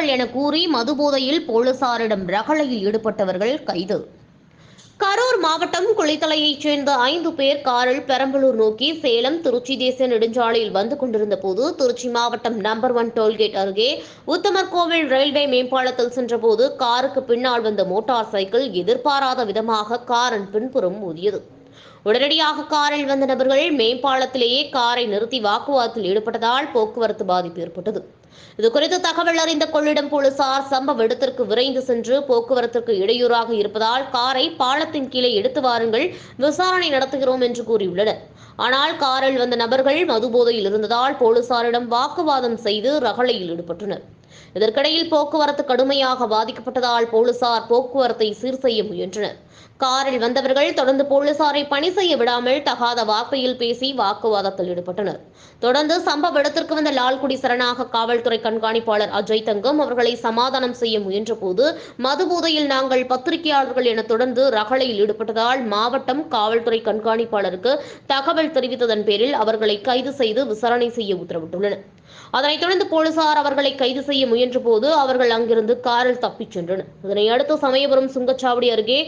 இருக்கிறார்கள் என கூறி மதுபோதையில் போலீசாரிடம் ரகளையில் ஈடுபட்டவர்கள் கைது. கரூர் மாவட்டம் குளித்தலையைச் சேர்ந்த ஐந்து பேர் காரில் பெரம்பலூர் நோக்கி சேலம் திருச்சி தேசிய நெடுஞ்சாலையில் வந்து கொண்டிருந்த போது திருச்சி மாவட்டம் நம்பர் ஒன் டோல்கேட் அருகே உத்தமர் கோவில் ரயில்வே மேம்பாலத்தில் சென்றபோது காருக்கு பின்னால் வந்த மோட்டார் சைக்கிள் எதிர்பாராத விதமாக காரின் பின்புறம் மோதியது. உடனடியாக காரில் வந்த நபர்கள் மேம்பாலத்திலேயே காரை நிறுத்தி வாக்குவாதத்தில் ஈடுபட்டதால் போக்குவரத்து பாதிப்பு ஏற்பட்டது. இதுகுறித்து தகவல் அறிந்த கொள்ளிடம் போலீசார் சம்பவ இடத்திற்கு விரைந்து சென்று போக்குவரத்திற்கு இடையூறாக இருப்பதால் காரை பாலத்தின் கீழே எடுத்து வாருங்கள் விசாரணை நடத்துகிறோம் என்று கூறியுள்ளனர். ஆனால் காரில் வந்த நபர்கள் மதுபோதையில் இருந்ததால் போலீசாரிடம் வாக்குவாதம் செய்து ரகளையில் ஈடுபட்டனர். இதற்கிடையில் போக்குவரத்து கடுமையாக பாதிக்கப்பட்டதால் போலீசார் போக்குவரத்தை சீர் செய்ய முயன்றனர். காரில் வந்தவர்கள் தொடர்ந்து போலீசாரை பணி செய்ய விடாமல் தகாத வார்த்தையில் பேசி வாக்குவாதத்தில் ஈடுபட்டனர். தொடர்ந்து சம்பவ இடத்திற்கு வந்த லால்குடி சரணாக காவல்துறை கண்காணிப்பாளர் அஜய் தங்கம் அவர்களை சமாதானம் செய்ய முயன்றபோது மதுபோதையில் நாங்கள் பத்திரிகையாளர்கள் என தொடர்ந்து ரகளையில் ஈடுபட்டதால் மாவட்டம் காவல்துறை கண்காணிப்பாளருக்கு தகவல் தெரிவித்ததன் பேரில் அவர்களை கைது செய்து விசாரணை செய்ய உத்தரவிட்டுள்ளனர். அதனைத் தொடர்ந்து போலீசார் அவர்களை கைது செய்ய முயன்றபோது அவர்கள் அங்கிருந்து காரில் தப்பிச் சென்றனர். இதனையடுத்து சமயபுரம் சுங்கச்சாவடி அருகே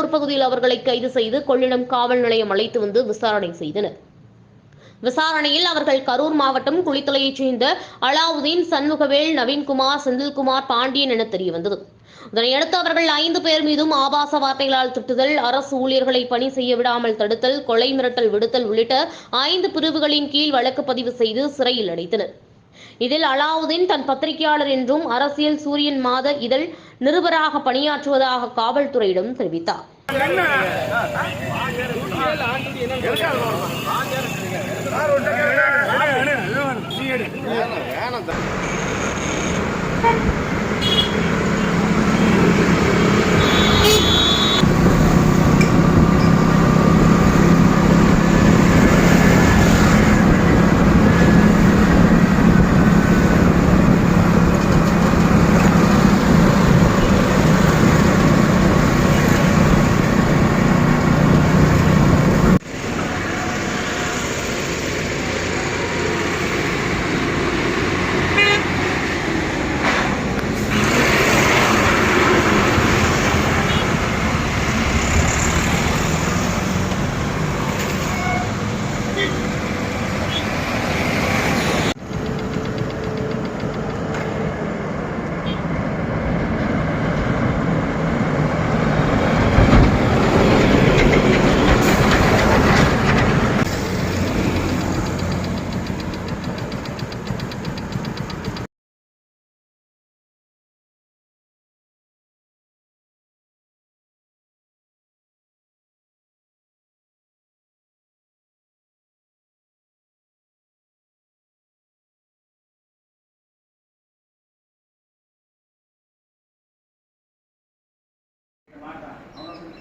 கடலூர் பகுதியில் அவர்களை கைது செய்து கொள்ளிடம் காவல் நிலையம் அழைத்து வந்து விசாரணை செய்தனர். விசாரணையில் அவர்கள் கரூர் மாவட்டம் குளித்தலையைச் சேர்ந்த அலாவுதீன் சண்முகவேல் நவீன்குமார் செந்தில்குமார் பாண்டியன் என தெரியவந்தது. இதனையடுத்து அவர்கள் ஐந்து பேர் மீதும் ஆபாச வார்த்தைகளால் திட்டுதல் அரசு ஊழியர்களை பணி செய்ய விடாமல் தடுத்தல் கொலை மிரட்டல் விடுத்தல் உள்ளிட்ட ஐந்து பிரிவுகளின் கீழ் வழக்கு பதிவு செய்து சிறையில் அடைத்தனர். இதில் அலாவுதீன் தன் பத்திரிகையாளர் என்றும் அரசியல் சூரியன் மாத இதழ் நிருபராக பணியாற்றுவதாக காவல்துறையிடம் தெரிவித்தார். வேணாம்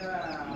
uh,